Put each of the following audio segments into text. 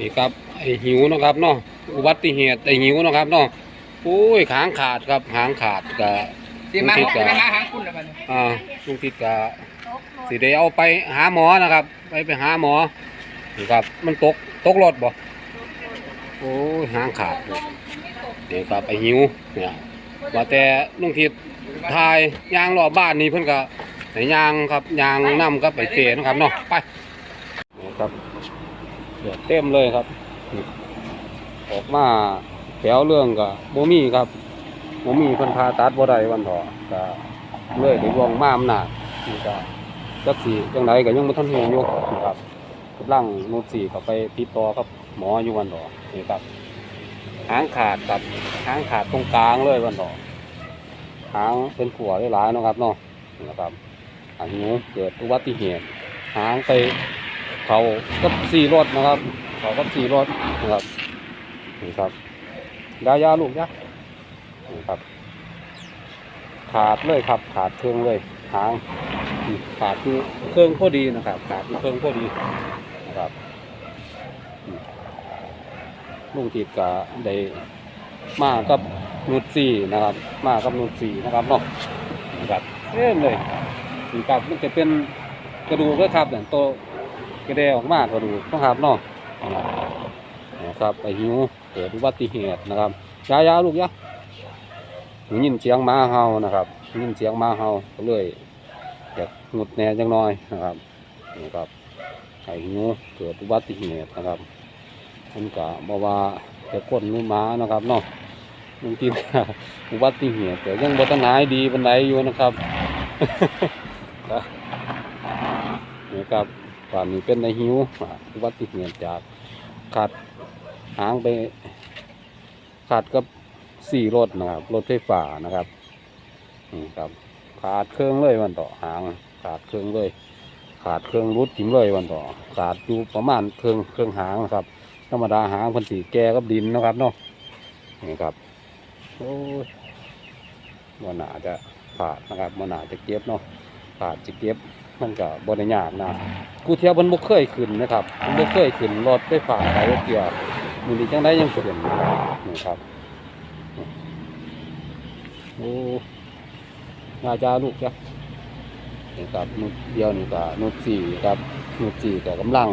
นี่ครับไอหิวเนาะครับเนาะอุบัติเหตุไอหิวเนาะครับเนาะโอ้ยหางขาดครับหางขาดกะสิมาหกไปหาหางคุณแล้วบัดนี้อ่าลุงทิศกะสิได้เอาไปหาหมอนะครับ ไปไปหาหมอนี่ครับ มันตกตกรถบ่โอ้ยหางขาดนี่ครับไอหิวเนี่ยว่าแต่ลุงทิศทายยางรอบบ้านนี่เพิ่นก็ไหนยางครับยางนํกับไปเตะนาะครับเนาะไปนี่ครับ เดือดเต็มเลยครับ ออกมาแถวเรื่องก็บ่มีครับบ่มีเพิ่นพาตัดบ่ได้วันถาะก็เลยได้วงมาอำนาจนี่ก็จักสีจังไดก็ยังบ่ทันฮู้อยู่นะครับกำลังโนดสี่ก็ไปติดต่อกับหมออยู่วันดอนี่ครับหางขาดกับหางขาดตรงกลางเลยวันดอหางเป็นขัวได้หลายนะครับเนาะนะครับหางหิวเกิดอุบัติเหตุหางไป เขากับสี่รถนะครับ เขากับสี่รถนะครับนี่ครับดายาลูกยะนี่ครับ ขาดเลยครับ ขาดเครื่องเลยหางขาดคือเครื่องพอดีนะครับ ขาดคือเครื่องพอดีนะครับลุงจิตกะได้มากับนุดสี่นะครับ มากับนุดสี่นะครับเนาะนะครับเต็มเลยนี่ครับมันจะเป็นกระดูกเลยครับเนี่ยโต กระเดออกมากระดูกนะครับเนาะนะครับไอหิวเกิดอุบัติเหตุนะครับยายาลูกยาได้ยินเสียงมาเห่านะครับยินเสียงมาเห่าก็เลยอยากหงุดแหน่จังน้อยนะครับนี่ครับไอหิวเกิดอุบัติเหตุนะครับมันก็บอกว่าจะก้นหรือหมานะครับเนาะบางทีอุบัติเหตุแต่ยังบ่ทันหายดีบันไดอยู่นะครับนี่ครับ ตอนนี้เป็นไอ้หิวอุบัติเหตุจากขาดหางไปขาดกับสี่รถนะครับ รถไฟฟ้านะครับนี่ครับ ขาดเครื่องเลยวันต่อหาง ขาดเครื่องเลย ขาดเครื่องรุดถิ่มเลยวันต่อ ขาดอยู่ประมาณเครื่องเครื่องหางนะครับ ธรรมดาหางพันสีแกกับดินนะครับเนาะนี่ครับโอ้ยมันหนาจะขาดนะครับมันหนาจะเก็บเนาะขาดจะเก็บ มันก็บริยากนะกูเทียบมันบ่เคยขึ้นนะครับมันบ่เคยขึ้นรถไฟฟ้าไปรถเกียร์มันดีจังได้ยังขึ้นนี่ครับโอ้นาจาลูกจ้ะนี่ครับนุดเดียวนี่ก็นุดสี่ครับนุดสี่ก็กำลัง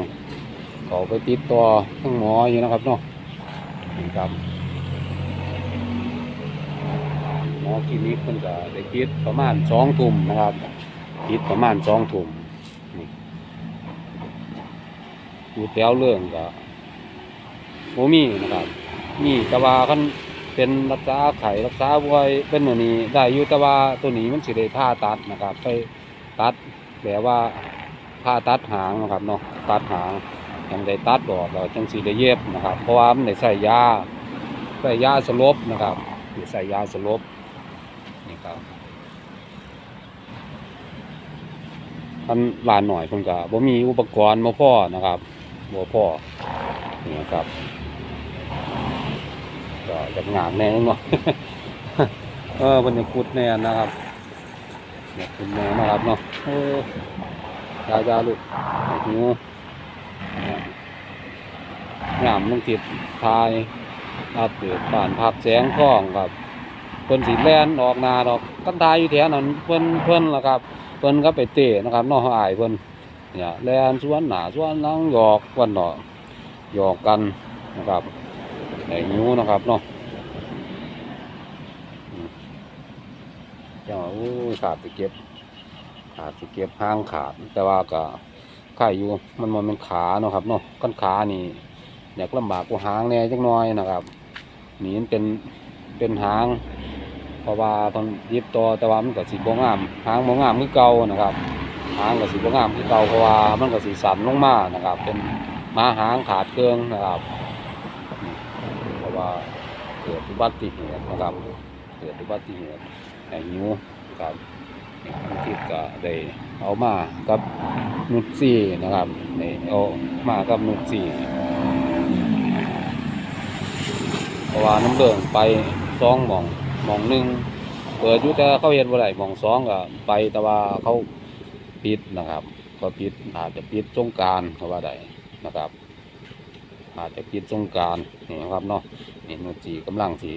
เขาไปติดต่อทั้งหมออยู่นะครับเนาะนี่ครับหมอคลินิกเพิ่นก็ได้ติดประมาณสองทุ่มนะครับ ติดประมาณสองทุ่มนี่อยู่แถวเรื่องก็โมมีนะครับมีแต่ว่าคันเป็นรักษาไข่รักษาบวยเป็นหนูนี้ได้อยู่ต่ว่าตัวนี้มันสิได้ผ่าตัดนะครับไปตัดแบบว่าผ่าตัดหางนะครับเนาะตัดหางยังได้ตัดออกแล้วจังสีได้เย็บนะครับ เพราะว่ามันได้ใส่ยาใส่ยาสลบนะครับใส่ยาสลบนี่ครับ ท่านลานหน่อยเพิ่นก็บ่มีอุปกรณ์มาพ่อนะครับบ่พ่อนี่ครับก็จะงามแน่นาะเออมันจะขุดแน่นะครับเนี่ยขุดแน่นะครับเนาะเออยาจาลูกหิวงามต้องติดทายอาเปิดป่านผักแสงทองครับเพิ่นสีแลนออกนาดอกกันทายอยู่แถวนั้นเพิ่นเพิ่นละครับ เพิ่นก็ไปเตะนะครับนอกอายเพิ่นเนี่ยแลนสวนหนาสวนหลังหยอกวันเนาะหยอกกันนะครับไอ้หิวนะครับเนาะอืมเจ้าโอ้ขาดสิเก็บ ขาดสิเก็บห้างขาด แต่ว่าก็ไข่อยู่มันมันเป็นขาเนาะครับเนาะก้นขานี่อยากลำบากกว่าหางแน่จักหน้อยนะครับนี่มันเป็นเป็นหาง ราะว่าตอนยิบต่อแต่ว่ามันก็สีบ่งามหางบ่งามคือเก่านะครับ หางก็สีบ่งามคือเก่าเพราะว่ามันก็สีสันลงมานะครับ เป็นม้าหางขาดเครื่องนะครับเพราะว่าเกิดอุบัติเหตุนะครับเกิดอุบัติเหตุไอ้หิวครับบางทีก็ได้เอามากับนุชซี่นะครับได้เอามากับนุชซี่เพราะว่าน้ำเดืองไปสองหมอง มองหนึ่งเปิดอยู่แต่เขาเห็นว่าไรมองสองก็ไปแต่ว่าเขาปิดนะครับเขาปิดอาจจะปิดสงการเขาว่าใดนะครับ อาจจะปิดสงการนี่นะครับเนาะนี่นุจีกำลังสี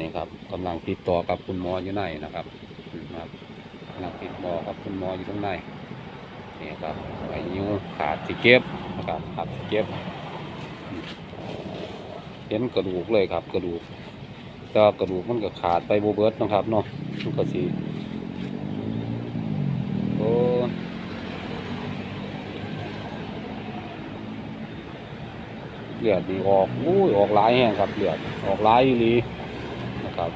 นี่ครับกำลังติดต่อกับคุณหมออยู่ในนะครับนะครับกำลังติดต่อกับคุณหมออยู่ข้างในนี่ครับไอ้นิ้วขาดสิเก็บนะครับขาดสิเก็บ เห็นกระดูกเลยครับกระดูก แต่กระดูกมันก็ขาดไปโบเบิร์ตนะครับเนาะมันก็สีโอ้เลือดดีออกอุ้ยออกหลายแห้งครับเลือดออกหลายอีหลีนะครับ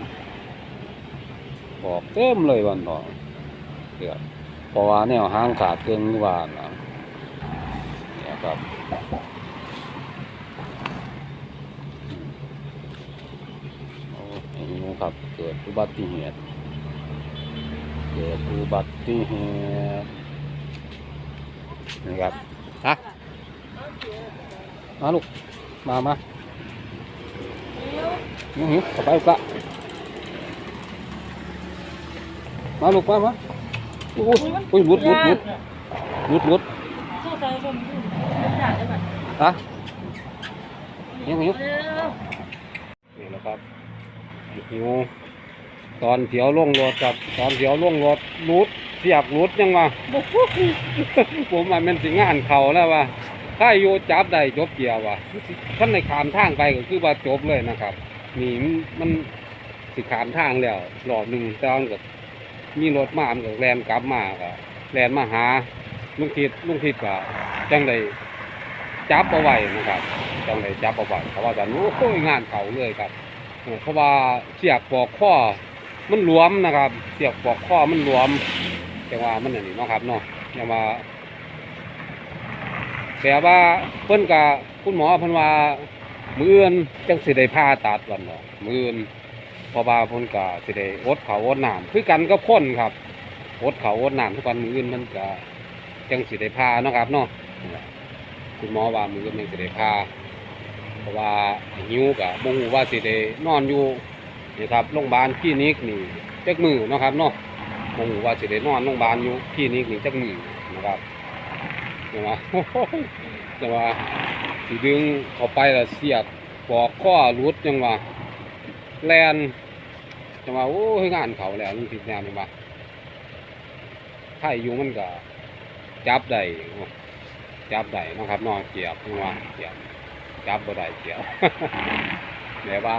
ออกเต็มเลยวันต่อเดือดเพราะว่าแนวห้างขาดเกินว่านะเนี่ยครับโอ้ยนี่ครับ เกิ ดอุบัติเหตุ เกิดอุบัติเหตุนี่ครับฮะมาลูก มามาหิวหิวเข้าไปลูกละมาลูกมามาอุ้ยอุ้ยหลุดหลุดหลุดหลุดหลุดสู้ใจคนอื่นไม่อยากได้แบบฮะหิวหิวเร็วนี่แหละครับหิว ตอนเสียวลงรถกับตอนเสียวลงรถหลุดเสียบหลุดยังวะ ผมว่ามันสิงานเขาแล้วว่าถ้าอยู่จับได้จบเกียร์วะท่านในขามทางไปก็คือว่าจบเลยนะครับนี่มันสิขามทางแล้วรอบหนึ่งตอนกับมีรถมามันก็แลนกลับมาก็แลนมาหาลุงทิดลุงทิดก็จังไดจับเอาไว้นะครับจังไดจับเอาไว้เพราะว่าตอนนู้นโอ้ยงานเขาเลยครับเออเพราะว่าเสียกปอกข้อ มันหลวมนะครับเสียกปอกข้อมันหลวมแต่ว่ามันอันนี้เนาะครับเนาะแต่ว่าแต่ว่าเพิ่นกับคุณหมอเพิ่นว่ามืออื่นจังสิได้ผ่าตัดวันเนาะมืออื่นพราะว่าเพิ่นก็สิได้อดข้าอดน้ำคือกันกับคนครับอดข้าอดน้ำทุกวันมืออื่นมันก็จังสิได้ผ่าเนาะครับเนาะคุณหมอว่ามืออื่นจังสิได้ผ่าเพราะว่าหิวก็บ่ฮู้ว่าสิได้นอนอยู่ นี่ครับโรงพยาบาลคลินิกนี่จักมือเนาะครับเนาะผมว่าสิได้นอนโรงพยาบาลอยู่ที่นี้นี่จักมือนะครับจังว่าจังว่าสิดึงเข้าไปแล้วเสียบปอกข้อรุดจังว่าแลนจังว่าโอ้ยงานเขาแล้วลุงทิศแนวนี่ว่าถ้าอยู่มันก็จับได้จับได้นะครับนอนเกียบจังว่าเกียบจับบ่ได้เกียบ แต่ว่า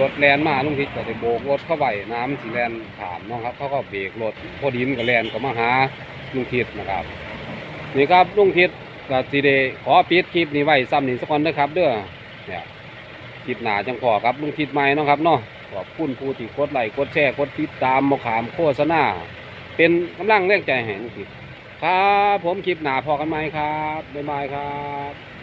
รถแลนมาลุงทิศก็จะโบกรถเข้าไปน้ำสีแลนถามเนาะครับเขาก็เบรกรถพอดีมันก็แลนก็มาหาลุงทิศนะครับ นี่ครับลุงทิศก็สิได้ขอปิดคลิปนี้ไว้ซ้ำนี่งสักคนนะครับ เด้อเนี่ยคลิปหนาจังขอครับลุงทิศใหม่เนาะครับเนาะขอบคุณผู้ที่กดไลค์กดแชร์กดติดตามมาขามโฆษณาเป็นกำลังแรงใจให้ลุงทิศครับผมคลิปหนาพอกันไหมครับบ๊ายบายครับ